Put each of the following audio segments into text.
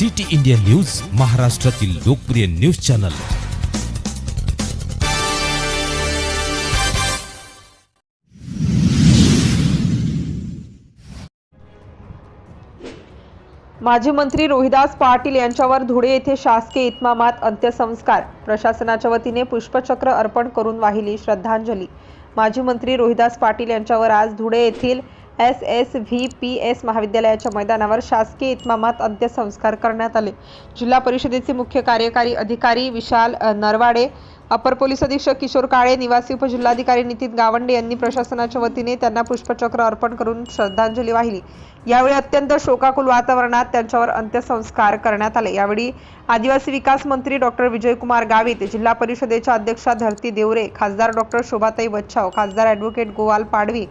City India news महाराष्ट्रातील लोकप्रिय news channel. माजी मंत्री रोहिदास पाटील यांच्यावर धुळे येथे शासकीय इतमामात अंत्यसंस्कार. प्रशासनाच्या वतीने पुष्पचक्र अर्पण करून वाहिली श्रद्धांजली. माजी मंत्री रोहिदास पाटील यांच्यावर आज धुळे येथील S S V P S महाविद्यालयाच्या मैदानावर शासकीय इतमामात अंत्यसंस्कार करण्यात आले. जिल्हा परिषदेचे मुख्य कार्यकारी अधिकारी विशाल नरवाडे अपर पोलीस अधीक्षक किशोर काळे निवासी उपजिल्हाधिकारी नितीन गावंडे यांनी प्रशासनाच्या वतीने त्यांना पुष्पचक्र अर्पण करून श्रद्धांजली वाहिली. यावेळी अत्यंत शोकाकुल वातावरणात त्यांच्यावर अंत्यसंस्कार करण्यात आले. यावेळी आदिवासी विकास मंत्री डॉक्टर विजयकुमार गावित जिल्हा परिषदेच्या अध्यक्षा धरती देवरे खासदार डॉक्टर शोभाताई बच्छाव खासदार ॲडव्होकेट गोवाल पाडवी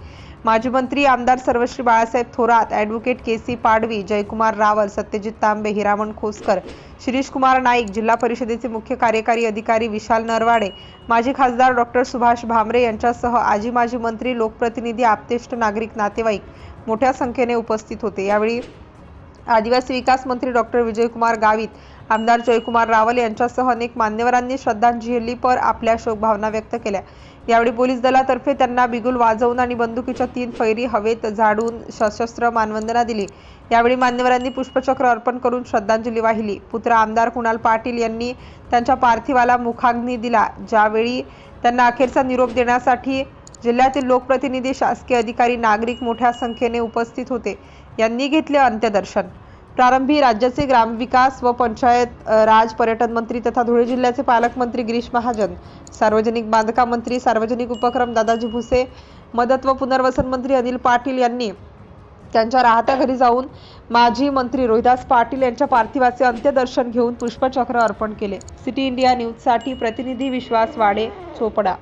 माजी मंत्री आमदार सर्वश्री Balasaheb Thorat advocate K C Padvi Jaykumar Rawal Satyajit Tambe Hiraman Khoskar Shirish Kumar Naik जिल्हा परिषदेचे मुख्य कार्यकारी अधिकारी विशाल नरवाडे माजी खासदार डॉक्टर सुभाष भामरे यांच्यासह आजी माजी मंत्री लोकप्रतिनिधी आपतेष्ट नागरिक नातेवाईक मोठ्या संख्येने उपस्थित होते. यावेळी आदिवासी विकास मंत्री डॉक्टर विजयकुमार गावित आमदार जयकुमार रावल यांच्यासह अनेक मान्यवरांनी श्रद्धांजलीपर आपल्या शोकभावना व्यक्त केल्या. यावेळी पोलीस दलातर्फे त्यांना बिगुल वाजवून आणि बंदुकीच्या तीन फैरी हवेत झाडून सशस्त्र मानवंदना दिली. यावेळी मान्यवरांनी पुष्पचक्र अर्पण करून श्रद्धांजली वाहिली. पुत्र आमदार कुणाल पाटील यांनी त्यांच्या पार्थिवाला मुखाग्नी दिला. ज्यावेळी त्यांना अखेरचा निरोप देण्यासाठी जिल्ह्यातील लोकप्रतिनिधी शासकीय अधिकारी नागरिक मोठ्या संख्येने उपस्थित होते. यांनी घेतले अंत्यदर्शन. प्रारंभी राज्याचे ग्रामविकास व पंचायत राज पर्यटन मंत्री तथा धुळे जिल्ह्याचे पालकमंत्री गिरीश महाजन सार्वजनिक बांधकाम मंत्री सार्वजनिक उपक्रम दादाजी भुसे मदत व पुनर्वसन मंत्री अनिल पाटील यांनी त्यांच्या राहत्या घरी जाऊन माजी मंत्री रोहिदास पाटील यांच्या पार्थिवाचे अंत्यदर्शन घेऊन पुष्पचक्र अर्पण केले. सिटी इंडिया न्यूजसाठी प्रतिनिधी विश्वास वाडे चोपडा.